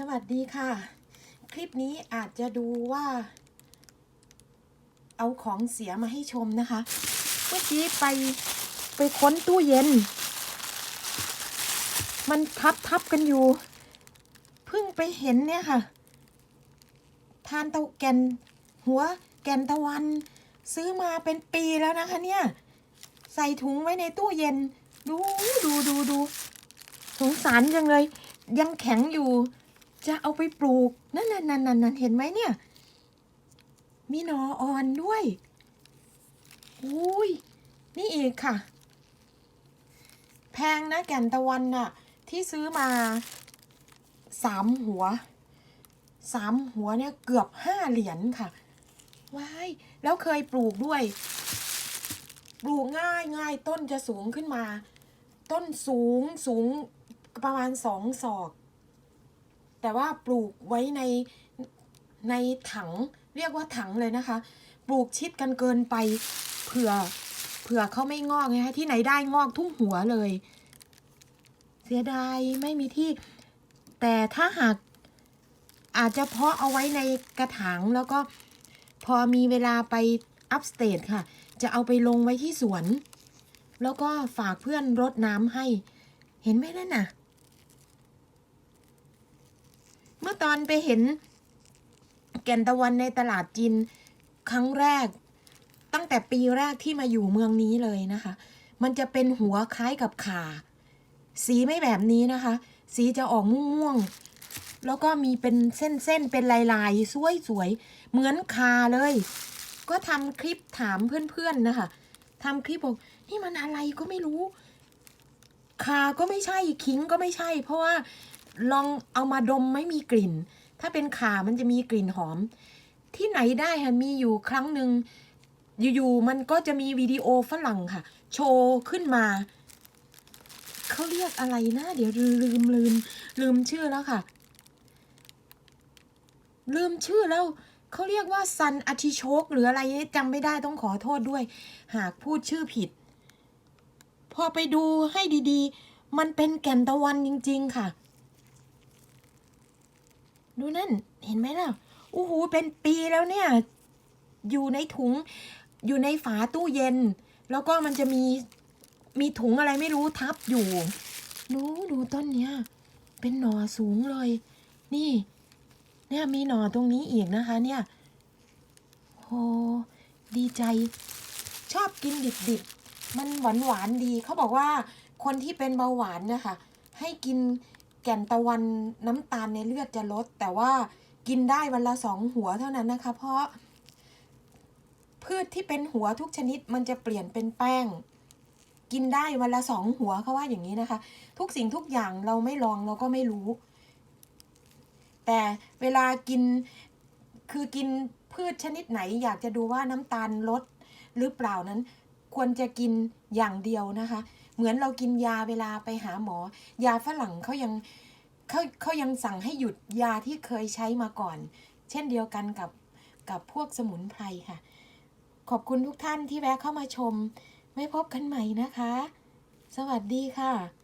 สวัสดีค่ะ คลิปนี้อาจจะดูว่า เอาของเสียมาให้ชมนะคะ เมื่อกี้ไปไปค้นตู้เย็น มันทับทับกันอยู่ เพิ่งไปเห็นเนี่ยค่ะ ทานเตาแกนหัวแกนตะวัน ซื้อมาเป็นปีแล้วนะคะเนี่ย ใส่ถุงไว้ในตู้เย็น ดูดูดูดูสงสารจังเลย ยังแข็งอยู่ จะเอาไปปลูก นั่นนั่นนั่นนั่นเห็นไหมเนี่ย มีหนออ่อนด้วยอุ้ยนี่อีกค่ะ แพงนะแก่นตะวันน่ะ ที่ซื้อมาสามหัวสามหัวเนี่ยเกือบห้าเหรียญค่ะว้ายแล้วเคยปลูกด้วย ปลูกง่ายง่ายต้นจะสูงขึ้นมา ต้นสูงสูงประมาณสองศอก แต่ว่าปลูกไว้ในในถังเรียกว่าถังเลยนะคะ ปลูกชิดกันเกินไปเผื่อเผื่อเขาไม่งอกไงคะที่ไหนได้งอกทุ่งหัวเลย เสียดายไม่มีที่ แต่ถ้าหากอาจจะเพาะเอาไว้ในกระถางแล้วก็พอมีเวลาไปอัพสเตทค่ะ จะเอาไปลงไว้ที่สวน แล้วก็ฝากเพื่อนรดน้ำให้ เห็นไหมนั่นน่ะ เมื่อตอนไปเห็นแก่นตะวันในตลาดจีนครั้งแรก ตั้งแต่ปีแรกที่มาอยู่เมืองนี้เลยนะคะ มันจะเป็นหัวคล้ายกับขาสีไม่แบบนี้นะคะ สีจะออกม่วงๆแล้วก็มีเป็นเส้นๆ เป็นลายๆ สวยๆ เหมือนคาเลย ก็ทำคลิปถามเพื่อนๆนะคะทำคลิปบอกนี่มันอะไรก็ไม่รู้ คาก็ไม่ใช่คิงก็ไม่ใช่ เพราะว่า ลองเอามาดมไม่มีกลิ่น ถ้าเป็นขามันจะมีกลิ่นหอม ที่ไหนได้ค่ะมีอยู่ครั้งหนึ่งอยู่ๆมันก็จะมีวิดีโอฝรั่งค่ะ โชว์ขึ้นมาเขาเรียกอะไรนะ เดี๋ยวลืมลืมลืมลืมชื่อแล้วค่ะ ลืมชื่อแล้วเขาเรียกว่าซันอาทิโชกหรืออะไรจำไม่ได้ต้องขอโทษด้วย หากพูดชื่อผิด พอไปดูให้ดีๆ มันเป็นแก่นตะวันจริง ๆ ค่ะ ดูนั่นเห็นไหมล่ะโอ้โหเป็นปีแล้วเนี่ย อยู่ในถุง อยู่ในฝาตู้เย็น แล้วก็มันจะมี มีถุงอะไรไม่รู้ทับอยู่ ดูดูต้นเนี้ย เป็นหน่อสูงเลย นี่ เนี่ยมีหน่อตรงนี้อีกนะคะ เนี่ยโหดีใจ ชอบกินดิบๆ มันหวานหวานดี เขาบอกว่าคนที่เป็นเบาหวานนะคะ ให้กิน แก่นตะวันน้ำตาลในเลือดจะลด แต่ว่ากินได้วันละสองหัวเท่านั้นนะคะ เพราะ พืชที่เป็นหัวทุกชนิดมันจะเปลี่ยนเป็นแป้ง กินได้วันละสองหัวเขาว่าอย่างนี้นะคะ ทุกสิ่งทุกอย่างเราไม่ลองเราก็ไม่รู้ แต่เวลากินคือกินพืชชนิดไหน อยากจะดูว่าน้ำตาลลดหรือเปล่านั้น ควรจะกินอย่างเดียวนะคะ เหมือนเรากินยาเวลาไปหาหมอ ยาฝรั่งเขายังเขาเขายังสั่งให้หยุดยาที่เคยใช้มาก่อน เช่นเดียวกันกับกับพวกสมุนไพรค่ะ ขอบคุณทุกท่านที่แวะเข้ามาชม ไม่พบกันใหม่นะคะ สวัสดีค่ะ